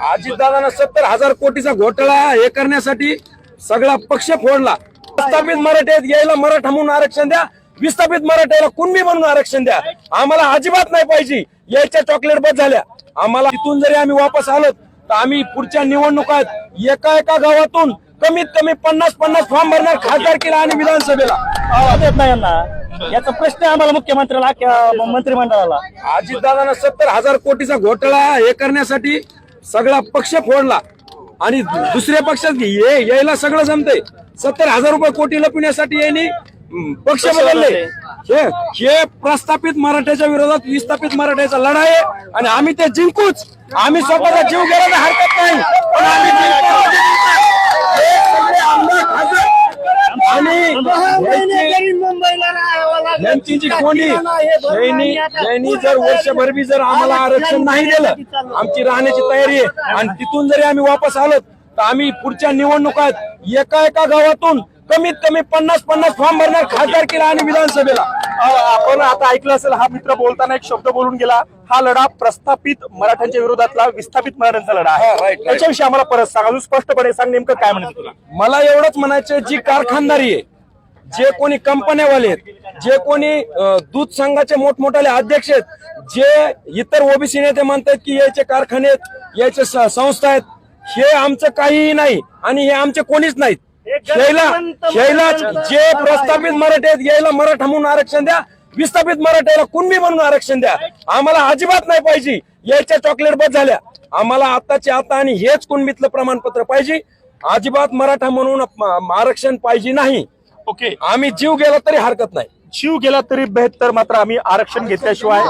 अजितदादानं सत्तर हजार कोटीचा घोटाळा हे करण्यासाठी सगळा पक्ष फोडला. विस्थापित मराठ्यात यायला मराठा म्हणून आरक्षण द्या. विस्थापित मराठ्याला कुणबी म्हणून आरक्षण द्या. आम्हाला अजिबात नाही पाहिजे. यायच्या चॉकलेट बस झाल्या. आम्हाला तिथून जरी आम्ही वापस आलो तर आम्ही पुढच्या निवडणुकात एका एका गावातून कमीत कमी पन्नास पन्नास फॉर्म भरणार खासदारकीला आणि विधानसभेला. आवाज येत नाही यांना. याचा प्रश्न आम्हाला मुख्यमंत्र्याला मंत्रिमंडळाला. अजितदादानं सत्तर हजार कोटीचा घोटाळा हे करण्यासाठी सगळा पक्ष फोडला. आणि दुसऱ्या पक्षात ये यायला सगळं जमतंय. सत्तर हजार रुपये कोटी लपविण्यासाठी यांनी पक्ष बदलले. हे हे प्रस्थापित मराठ्याच्या विरोधात विस्थापित मराठ्याचा लढा आहे. आणि आम्ही ते जिंकूच. आम्ही स्वतःचा जीव गेला हरकत नाही पण आम्ही जिंकू. हे सगळे आमदार खासदार आणि यांची- जी कोणी यांनी यांनी जर वर्षभर बी जर आम्हाला आरक्षण नाही दिलं आमची राहण्याची तयारी आहे. आणि तिथून जरी आम्ही वापस आलो तर आम्ही पुढच्या निवडणुकात एका एका गावातून कमीत कमी पन्नास पन्नास फॉर्म भरणार खासदारकीला आणि विधानसभेला. आपण आता ऐकलं असेल हा मित्र बोलताना एक शब्द बोलून गेला. हा लढा प्रस्थापित मराठ्यांच्या विरोधातला विस्थापित मराठ्यांचा लढा हा, आहे. त्याच्याविषयी आम्हाला परत सांगा. अजून स्पष्टपणे सांग नेमकं काय म्हणत तुला? मला एवढंच म्हणायचं जी कारखानदारी आहे जे कोणी कंपन्यावाले आहेत जे कोणी दूध संघाचे मोठमोठाले अध्यक्ष आहेत जे इतर ओबीसी नेते म्हणतात की याचे कारखाने आहेत याचे संस्था आहेत हे आमचं काहीही नाही आणि हे आमचे कोणीच नाहीत. शैला शैला जे प्रस्थापित मराठी आहेत यायला मराठा म्हणून आरक्षण द्या विस्थापित मराठ्याला कुणबी म्हणून आरक्षण द्या. आम्हाला अजिबात नाही पाहिजे याच्या चॉकलेट बस झाल्या. आम्हाला आताचे आता आणि हेच कुणबीतलं प्रमाणपत्र पाहिजे. अजिबात मराठा म्हणून आरक्षण पाहिजे नाही. ओके आम्ही जीव गेला तरी हरकत नाही. जीव गेला तरी बेहतर मात्र आम्ही आरक्षण घेतल्याशिवाय